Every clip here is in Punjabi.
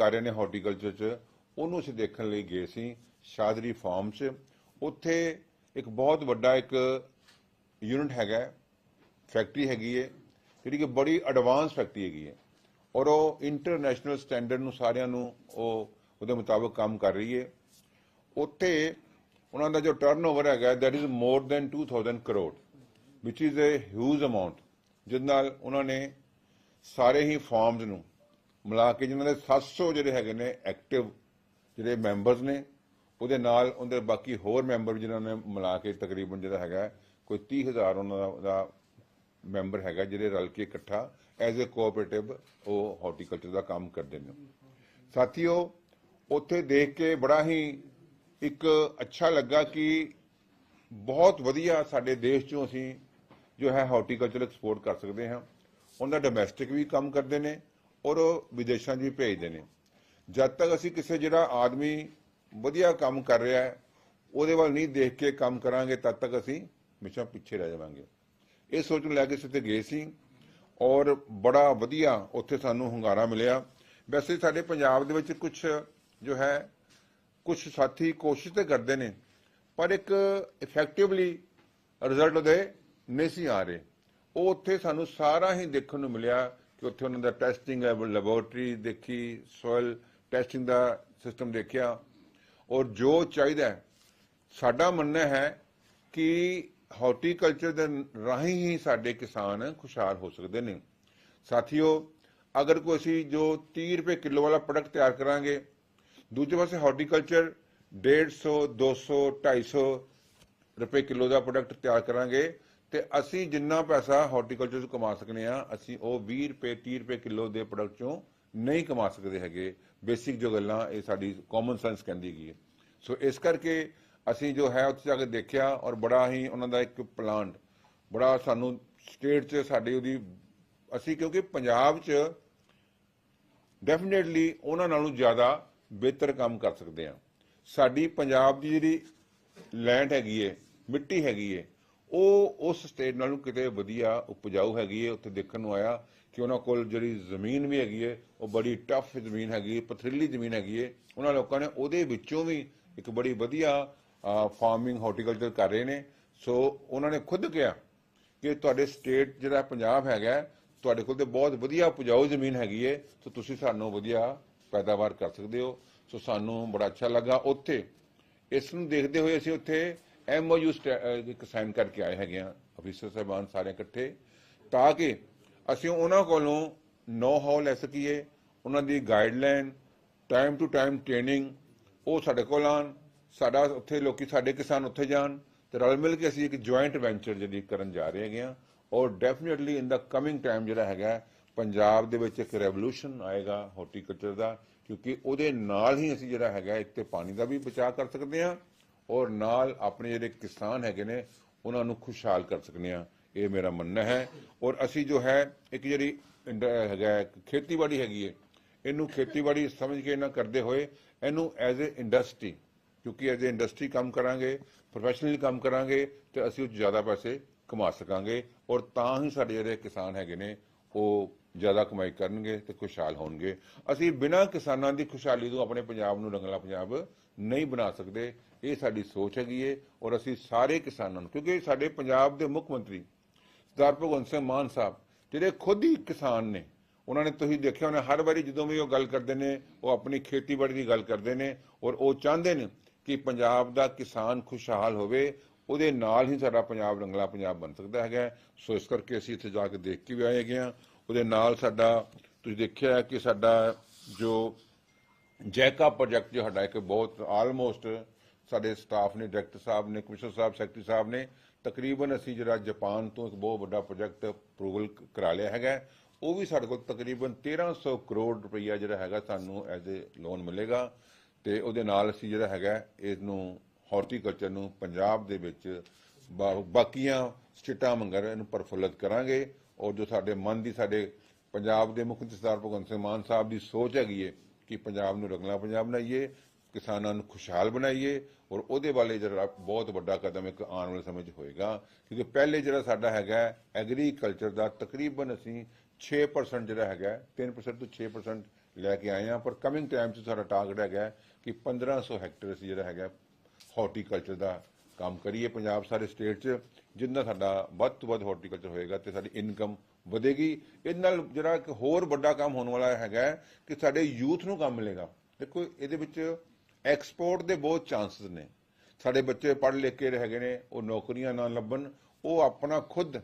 ਕਰ ਰਹੇ ਨੇ ਹਾਰਟੀਕਲਚਰ 'ਚ, ਉਹਨੂੰ ਅਸੀਂ ਦੇਖਣ ਲਈ ਗਏ ਸੀ ਸ਼ਾਦਰੀ ਫਾਰਮ 'ਚ। ਉੱਥੇ ਇੱਕ ਬਹੁਤ ਵੱਡਾ ਇੱਕ ਯੂਨਿਟ ਹੈਗਾ ਫੈਕਟਰੀ ਹੈਗੀ ਹੈ ਜਿਹੜੀ ਕਿ ਬੜੀ ਐਡਵਾਂਸ ਫੈਕਟਰੀ ਹੈਗੀ ਹੈ ਔਰ ਉਹ ਇੰਟਰਨੈਸ਼ਨਲ ਸਟੈਂਡਰਡ ਨੂੰ ਸਾਰਿਆਂ ਨੂੰ ਉਹ, ਉਹਦੇ ਮੁਤਾਬਕ ਕੰਮ ਕਰ ਰਹੀ ਹੈ। ਉੱਥੇ ਉਹਨਾਂ ਦਾ ਜੋ ਟਰਨਓਵਰ ਹੈਗਾ that is more than 2000 crore which is a huge amount ਜਿਸ ਨਾਲ ਉਹਨਾਂ ਨੇ ਸਾਰੇ ਹੀ ਫਾਰਮਸ ਨੂੰ ਮਿਲਾ ਕੇ ਜਿਨ੍ਹਾਂ ਦੇ 700 ਜਿਹੜੇ ਹੈਗੇ ਨੇ ਐਕਟਿਵ ਜਿਹੜੇ ਮੈਂਬਰਸ ਨੇ, ਉਹਦੇ ਨਾਲ ਉਹਦੇ ਬਾਕੀ ਹੋਰ ਮੈਂਬਰ ਜਿਨ੍ਹਾਂ ਨੇ ਮਿਲਾ ਕੇ ਤਕਰੀਬਨ ਜਿਹੜਾ ਹੈਗਾ, ਕੋਈ 30000 ਉਹਨਾਂ ਦਾ- ਦਾ ਮੈਂਬਰ ਹੈਗਾ ਜਿਹੜੇ ਰਲ ਕੇ ਇਕੱਠਾ ਐਜ਼ ਅ ਕੋਆਪਰੇਟਿਵ ਉਹ ਹਾਰਟੀਕਲਚਰ ਦਾ ਕੰਮ ਕਰਦੇ ਨੇ। ਸਾਥੀਓ, ਉੱਥੇ ਦੇਖ ਕੇ ਬੜਾ ਹੀ ਇੱਕ ਅੱਛਾ ਲੱਗਾ ਕਿ ਬਹੁਤ ਵਧੀਆ ਸਾਡੇ ਦੇਸ਼ ਚੋਂ ਅਸੀਂ ਜੋ ਹੈ ਹਾਰਟੀਕਲਚਰ ਐਕਸਪੋਰਟ ਕਰ ਸਕਦੇ ਹਾਂ। ਉਹਨਾਂ ਦਾ ਡੋਮੈਸਟਿਕ ਵੀ ਕੰਮ ਕਰਦੇ ਨੇ ਔਰ ਉਹ ਵਿਦੇਸ਼ਾਂ 'ਚ ਵੀ ਭੇਜਦੇ ਨੇ। ਜਦ ਤੱਕ ਅਸੀਂ ਕਿਸੇ ਜਿਹੜਾ ਆਦਮੀ ਵਧੀਆ ਕੰਮ ਕਰ ਰਿਹਾ ਹੈ, ਉਹਦੇ ਵੱਲ ਨਹੀਂ ਦੇਖ ਕੇ ਕੰਮ ਕਰਾਂਗੇ, ਤਦ ਤੱਕ ਅਸੀਂ ਹਮੇਸ਼ਾ ਪਿੱਛੇ ਰਹਿ ਜਾਵਾਂਗੇ। ਇਹ ਸੋਚ ਨੂੰ ਲੈ ਕੇ ਅਸੀਂ ਉੱਥੇ ਗਏ ਸੀ ਔਰ ਬੜਾ ਵਧੀਆ ਉੱਥੇ ਸਾਨੂੰ ਹੁੰਗਾਰਾ ਮਿਲਿਆ। ਵੈਸੇ ਸਾਡੇ ਪੰਜਾਬ ਦੇ ਵਿੱਚ ਕੁਝ ਜੋ ਹੈ ਕੁਝ ਸਾਥੀ ਕੋਸ਼ਿਸ਼ ਤੇ ਕਰਦੇ ਨੇ, ਪਰ ਇੱਕ ਇਫੈਕਟਿਵਲੀ ਰਿਜ਼ਲਟ ਉਹਦੇ ਨਹੀਂ ਸੀ ਆ ਰਹੇ। ਉਹ ਉੱਥੇ ਸਾਨੂੰ ਸਾਰਾ ਹੀ ਦੇਖਣ ਨੂੰ ਮਿਲਿਆ ਕਿ ਉੱਥੇ ਉਹਨਾਂ ਦਾ ਟੈਸਟਿੰਗ ਲੈਬੋਰਟਰੀ ਦੇਖੀ ਸੋਇਲ ਟੈਸਟਿੰਗ ਦਾ ਸਿਸਟਮ ਦੇਖਿਆ। ਔਰ ਜੋ ਚਾਹੀਦਾ ਸਾਡਾ ਮੰਨਣਾ ਹੈ ਕਿ ਹਾਰਟੀਕਲਚਰ ਦੇ ਰਾਹੀਂ ਹੀ ਸਾਡੇ ਕਿਸਾਨ ਖੁਸ਼ਹਾਲ ਹੋ ਸਕਦੇ ਨੇ। ਸਾਥੀਓ, ਅਗਰ ਕੋਈ ਅਸੀਂ ਜੋ 30 ਰੁਪਏ ਕਿਲੋ ਵਾਲਾ ਪ੍ਰੋਡਕਟ ਤਿਆਰ ਕਰਾਂਗੇ, ਦੂਜੇ ਪਾਸੇ ਹਾਰਟੀਕਲਚਰ 150 200 250 ਰੁਪਏ ਕਿਲੋ ਦਾ ਪ੍ਰੋਡਕਟ ਤਿਆਰ ਕਰਾਂਗੇ ਤੇ ਅਸੀਂ ਜਿੰਨਾ ਪੈਸਾ ਹਾਰਟੀਕਲਚਰ 'ਚ ਕਮਾ ਸਕਨੇ ਆ, ਅਸੀਂ ਉਹ 20 ਰੁਪਏ 30 ਰੁਪਏ ਕਿਲੋ ਦੇ ਪ੍ਰੋਡਕਟ ਚੋਂ ਨਹੀਂ ਕਮਾ ਸਕਦੇ ਹੈਗੇ। ਬੇਸਿਕ ਜੋ ਗੱਲਾਂ, ਇਹ ਸਾਡੀ ਕਾਮਨ ਸੈਂਸ ਕਹਿੰਦੀ ਹੈਗੀ ਹੈ। ਸੋ ਇਸ ਕਰਕੇ ਅਸੀਂ ਜੋ ਹੈ ਉੱਥੇ ਜਾ ਕੇ ਦੇਖਿਆ ਔਰ ਬੜਾ ਹੀ ਉਹਨਾਂ ਦਾ ਇੱਕ ਪਲਾਂਟ ਬੜਾ ਸਾਨੂੰ ਸਟੇਟ 'ਚ ਸਾਡੀ ਉਹਦੀ, ਅਸੀਂ ਕਿਉਂਕਿ ਪੰਜਾਬ 'ਚ ਡੈਫੀਨੇਟਲੀ ਉਹਨਾਂ ਨਾਲੋਂ ਜ਼ਿਆਦਾ ਬਿਹਤਰ ਕੰਮ ਕਰ ਸਕਦੇ ਆ ਸਾਡੀ ਪੰਜਾਬ ਦੀ ਜਿਹੜੀ ਲੈਂਡ ਹੈਗੀ ਏ ਮਿੱਟੀ ਹੈਗੀ ਏ ਉਹ ਉਸ ਸਟੇਟ ਨਾਲੋਂ ਕਿਤੇ ਵਧੀਆ ਉਪਜਾਊ ਹੈਗੀ ਹੈ, ਉੱਥੇ ਦੇਖਣ ਨੂੰ ਆਇਆ ਕਿ ਉਹਨਾਂ ਕੋਲ ਜਿਹੜੀ ਜ਼ਮੀਨ ਵੀ ਹੈਗੀ ਹੈ, ਉਹ ਬੜੀ ਟਫ ਜ਼ਮੀਨ ਹੈਗੀ ਏ ਪਥਰੀਲੀ ਜ਼ਮੀਨ ਹੈਗੀ ਹੈ। ਉਹਨਾਂ ਲੋਕਾਂ ਨੇ ਉਹਦੇ ਵਿੱਚੋਂ ਵੀ ਇੱਕ ਬੜੀ ਵਧੀਆ ਫਾਰਮਿੰਗ ਹਾਰਟੀਕਲਚਰ ਕਰ ਰਹੇ ਨੇ। ਸੋ ਉਹਨਾਂ ਨੇ ਖੁਦ ਕਿਹਾ ਕਿ ਤੁਹਾਡੇ ਸਟੇਟ ਜਿਹੜਾ ਪੰਜਾਬ ਹੈਗਾ, ਤੁਹਾਡੇ ਕੋਲ ਤੇ ਬਹੁਤ ਵਧੀਆ ਉਪਜਾਊ ਜ਼ਮੀਨ ਹੈਗੀ ਹੈ ਸੋ ਤੁਸੀਂ ਸਾਨੂੰ ਵਧੀਆ ਪੈਦਾਵਾਰ ਕਰ ਸਕਦੇ ਹੋ। ਸੋ ਸਾਨੂੰ ਬੜਾ ਅੱਛਾ ਲੱਗਾ। ਉੱਥੇ ਇਸ ਨੂੰ ਦੇਖਦੇ ਹੋਏ ਅਸੀਂ ਉੱਥੇ ਐਮਓਯੂ ਇੱਕ ਸਾਈਨ ਕਰਕੇ ਆਏ ਹੈਗੇ ਆ ਅਫੀਸਰ ਸਾਹਿਬਾਨ ਸਾਰੇ ਇਕੱਠੇ, ਤਾਂ ਕਿ ਅਸੀਂ ਉਹਨਾਂ ਕੋਲੋਂ ਨੋ ਹਾਉ ਲੈ ਸਕੀਏ, ਉਹਨਾਂ ਦੀ guideline time to time training ਉਹ ਸਾਡੇ ਕੋਲ ਆਉਣ, ਸਾਡਾ ਉੱਥੇ ਲੋਕੀ ਸਾਡੇ ਕਿਸਾਨ ਉੱਥੇ ਜਾਣ, ਤੇ ਰਲ ਮਿਲ ਕੇ ਅਸੀਂ ਇੱਕ ਜੁਆਇੰਟ ਵੈਂਚਰ ਜਿਹੜੀ ਕਰਨ ਜਾ ਰਹੇ ਹੈਗੇ ਆ, ਔਰ definitely in the coming time ਜਿਹੜਾ ਹੈਗਾ, ਪੰਜਾਬ ਦੇ ਵਿੱਚ ਇੱਕ ਰੈਵੋਲੂਸ਼ਨ ਆਏਗਾ ਹਾਰਟੀਕਲਚਰ ਦਾ, ਕਿਉਂਕਿ ਉਹਦੇ ਨਾਲ ਹੀ ਅਸੀਂ ਜਿਹੜਾ ਹੈਗਾ, ਇੱਕ ਤੇ ਪਾਣੀ ਦਾ ਵੀ ਬਚਾਅ ਕਰ ਸਕਦੇ ਹਾਂ ਔਰ ਨਾਲ ਆਪਣੇ ਜਿਹੜੇ ਕਿਸਾਨ ਹੈਗੇ ਨੇ, ਉਹਨਾਂ ਨੂੰ ਖੁਸ਼ਹਾਲ ਕਰ ਸਕਦੇ ਹਾਂ ਇਹ ਮੇਰਾ ਮੰਨਣਾ ਹੈ। ਔਰ ਅਸੀਂ ਜੋ ਹੈ, ਇੱਕ ਜਿਹੜੀ ਇੰਡ- ਹੈਗਾ ਖੇਤੀਬਾੜੀ ਹੈਗੀ ਹੈ, ਇਹਨੂੰ ਖੇਤੀਬਾੜੀ ਸਮਝ ਕੇ ਨਾ ਕਰਦੇ ਹੋਏ, ਇਹਨੂੰ ਐਜ਼ ਅ ਇੰਡਸਟਰੀ ਕਿਉਂਕਿ ਐਜ਼ ਅ ਇੰਡਸਟਰੀ ਕੰਮ ਕਰਾਂਗੇ ਪ੍ਰੋਫੈਸ਼ਨਲੀ ਕੰਮ ਕਰਾਂਗੇ, ਤੇ ਅਸੀਂ ਉਹ 'ਚ ਜ਼ਿਆਦਾ ਪੈਸੇ ਕਮਾ ਸਕਾਂਗੇ। ਔਰ ਤਾਂ ਹੀ ਸਾਡੇ ਜਿਹੜੇ ਕਿਸਾਨ ਹੈਗੇ ਨੇ, ਉਹ ਜ਼ਿਆਦਾ ਕਮਾਈ ਕਰਨਗੇ ਤੇ ਖੁਸ਼ਹਾਲ ਹੋਣਗੇ। ਅਸੀਂ ਬਿਨਾਂ ਕਿਸਾਨਾਂ ਦੀ ਖੁਸ਼ਹਾਲੀ ਤੋਂ ਆਪਣੇ ਪੰਜਾਬ ਨੂੰ ਰੰਗਲਾ ਪੰਜਾਬ ਨਹੀਂ ਬਣਾ ਸਕਦੇ, ਇਹ ਸਾਡੀ ਸੋਚ ਹੈਗੀ ਏ ਔਰ ਅਸੀਂ ਸਾਰੇ ਕਿਸਾਨਾਂ ਨੂੰ, ਕਿਉਂਕਿ ਸਾਡੇ ਪੰਜਾਬ ਦੇ ਮੁੱਖ ਮੰਤਰੀ ਸਰਦਾਰ ਭਗਵੰਤ ਸਿੰਘ ਮਾਨ ਸਾਹਿਬ, ਜਿਹੜੇ ਖੁਦ ਹੀ ਕਿਸਾਨ ਨੇ, ਉਹਨਾਂ ਨੇ ਤੁਸੀਂ ਦੇਖਿਆ ਹੋਣਾ, ਹਰ ਵਾਰੀ ਜਦੋਂ ਵੀ ਉਹ ਗੱਲ ਕਰਦੇ ਨੇ, ਉਹ ਆਪਣੀ ਖੇਤੀਬਾੜੀ ਦੀ ਗੱਲ ਕਰਦੇ ਨੇ ਔਰ ਉਹ ਚਾਹੁੰਦੇ ਨੇ ਕਿ ਪੰਜਾਬ ਦਾ ਕਿਸਾਨ ਖੁਸ਼ਹਾਲ ਹੋਵੇ, ਉਹਦੇ ਨਾਲ ਹੀ ਸਾਡਾ ਪੰਜਾਬ ਰੰਗਲਾ ਪੰਜਾਬ ਬਣ ਸਕਦਾ ਹੈਗਾ। ਸੋ ਇਸ ਕਰਕੇ ਅਸੀਂ ਇੱਥੇ ਜਾ ਕੇ ਦੇਖ ਕੇ ਵੀ ਆਏ ਹੈਗੇ ਆ ਉਹਦੇ ਨਾਲ ਸਾਡਾ, ਤੁਸੀਂ ਦੇਖਿਆ ਕਿ ਸਾਡਾ ਜੋ ਜੈਕਾ ਪ੍ਰੋਜੈਕਟ ਜੋ ਸਾਡਾ ਇੱਕ ਬਹੁਤ ਆਲਮੋਸਟ ਸਾਡੇ ਸਟਾਫ ਨੇ ਡਾਇਰੈਕਟਰ ਸਾਹਿਬ ਨੇ ਕਮਿਸ਼ਨਰ ਸਾਹਿਬ ਸੈਕਟਰੀ ਸਾਹਿਬ ਨੇ, ਤਕਰੀਬਨ ਅਸੀਂ ਜਿਹੜਾ ਜਾਪਾਨ ਤੋਂ ਇੱਕ ਬਹੁਤ ਵੱਡਾ ਪ੍ਰੋਜੈਕਟ ਅਪਰੂਵਲ ਕਰਾ ਲਿਆ ਹੈਗਾ। ਉਹ ਵੀ ਸਾਡੇ ਕੋਲ ਤਕਰੀਬਨ 1300 ਕਰੋੜ ਰੁਪਈਆ ਜਿਹੜਾ ਹੈਗਾ ਸਾਨੂੰ ਐਜ਼ ਅ ਲੋਨ ਮਿਲੇਗਾ ਤੇ ਉਹਦੇ ਨਾਲ ਅਸੀਂ ਜਿਹੜਾ ਹੈਗਾ ਇਸ ਨੂੰ ਹਾਰਟੀਕਲਚਰ ਨੂੰ ਪੰਜਾਬ ਦੇ ਵਿੱਚ ਬਾਕੀਆਂ ਸਟੇਟਾਂ ਮੰਗਰ ਇਹਨੂੰ ਪ੍ਰਫੁੱਲਤ ਕਰਾਂਗੇ ਔਰ ਜੋ ਸਾਡੇ ਮਨ ਦੀ ਸਾਡੇ ਪੰਜਾਬ ਦੇ ਮੁੱਖ ਮੰਤਰੀ ਸਰਦਾਰ ਭਗਵੰਤ ਸਿੰਘ ਮਾਨ ਸਾਹਿਬ ਦੀ ਸੋਚ ਹੈਗੀ ਹੈ ਕਿ ਪੰਜਾਬ ਨੂੰ ਰੰਗਲਾ ਪੰਜਾਬ ਬਣਾਈਏ, ਕਿਸਾਨਾਂ ਨੂੰ ਖੁਸ਼ਹਾਲ ਬਣਾਈਏ ਔਰ ਉਹਦੇ ਵਾਲੇ ਜਿਹੜਾ ਬਹੁਤ ਵੱਡਾ ਕਦਮ ਇੱਕ ਆਉਣ ਵਾਲੇ ਸਮੇਂ 'ਚ ਹੋਏਗਾ। ਕਿਉਂਕਿ ਪਹਿਲੇ ਜਿਹੜਾ ਸਾਡਾ ਹੈਗਾ ਐਗਰੀਕਲਚਰ ਦਾ ਤਕਰੀਬਨ ਅਸੀਂ 6% ਜਿਹੜਾ ਹੈਗਾ 3% ਤੋਂ 6% ਲੈ ਕੇ ਆਏ ਆ ਪਰ ਕਮਿੰਗ ਟਾਈਮ 'ਚ ਸਾਡਾ ਟਾਰਗੇਟ ਹੈਗਾ ਹੈ ਕਿ 1500 ਹੈਕਟਰ ਅਸੀਂ ਜਿਹੜਾ ਹੈਗਾ ਹਾਰਟੀਕਲਚਰ ਦਾ ਕੰਮ ਕਰੀਏ ਪੰਜਾਬ, ਸਾਰੇ ਸਟੇਟ 'ਚ, ਜਿੰਨਾ ਸਾਡਾ ਵੱਧ ਤੋਂ ਵੱਧ ਹਾਰਟੀਕਲਚਰ ਹੋਏਗਾ ਤੇ ਸਾਡੀ ਇਨਕਮ ਵਧੇਗੀ। ਇਹਦੇ ਨਾਲ ਜਿਹੜਾ ਇੱਕ ਹੋਰ ਵੱਡਾ ਕੰਮ ਹੋਣ ਵਾਲਾ ਹੈਗਾ ਕਿ ਸਾਡੇ ਯੂਥ ਨੂੰ ਕੰਮ ਮਿਲੇਗਾ। ਦੇਖੋ, ਇਹਦੇ ਵਿੱਚ ਐਕਸਪੋਰਟ ਦੇ ਬਹੁਤ ਚਾਂਸਸ ਨੇ। ਸਾਡੇ ਬੱਚੇ ਪੜ੍ਹ ਲਿਖ ਕੇ ਹੈਗੇ ਨੇ, ਉਹ ਨੌਕਰੀਆਂ ਨਾ ਲੱਭਣ, ਉਹ ਆਪਣਾ ਖੁਦ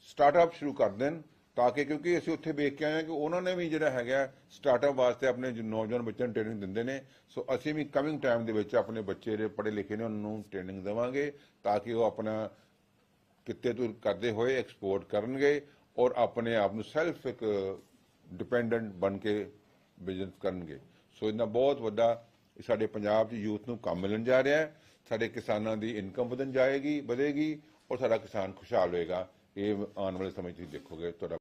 ਸਟਾਰਟਅਪ ਸ਼ੁਰੂ ਕਰ ਦੇਣ, ਤਾਂ ਕਿ ਕਿਉਂਕਿ ਅਸੀਂ ਉੱਥੇ ਵੇਖ ਕੇ ਆਏ ਹਾਂ ਕਿ ਉਹਨਾਂ ਨੇ ਵੀ ਜਿਹੜਾ ਹੈਗਾ ਸਟਾਰਟਅਪ ਵਾਸਤੇ ਆਪਣੇ ਨੌਜਵਾਨ ਬੱਚਿਆਂ ਨੂੰ ਟ੍ਰੇਨਿੰਗ ਦਿੰਦੇ ਨੇ। ਸੋ ਅਸੀਂ ਵੀ ਕਮਿੰਗ ਟਾਈਮ ਦੇ ਵਿੱਚ ਆਪਣੇ ਬੱਚੇ ਜਿਹੜੇ ਪੜ੍ਹੇ ਲਿਖੇ ਨੇ, ਉਹਨਾਂ ਨੂੰ ਟ੍ਰੇਨਿੰਗ ਦੇਵਾਂਗੇ, ਤਾਂ ਕਿ ਉਹ ਆਪਣਾ ਕਿੱਤੇ ਤੋਂ ਕਰਦੇ ਹੋਏ ਐਕਸਪੋਰਟ ਕਰਨਗੇ। ਔਰ ਆਪਣੇ ਆਪ ਨੂੰ ਸੈਲਫ ਇੱਕ ਡਿਪੈਂਡੈਂਟ ਬਣ ਕੇ ਬਿਜ਼ਨਸ ਕਰਨਗੇ। ਸੋ ਇਹਨਾਂ ਬਹੁਤ ਵੱਡਾ ਸਾਡੇ ਪੰਜਾਬ 'ਚ ਯੂਥ ਨੂੰ ਕੰਮ ਮਿਲਣ ਜਾ ਰਿਹਾ ਹੈ। ਸਾਡੇ ਕਿਸਾਨਾਂ ਦੀ ਇਨਕਮ ਵਧਣ ਜਾਏਗੀ, ਵਧੇਗੀ ਔਰ ਸਾਡਾ ਕਿਸਾਨ ਖੁਸ਼ਹਾਲ ਹੋਏਗਾ। ਇਹ ਆਉਣ ਵਾਲੇ ਸਮੇਂ 'ਚ ਤੁਸੀਂ ਦੇਖੋਗੇ ਤੁਹਾਡਾ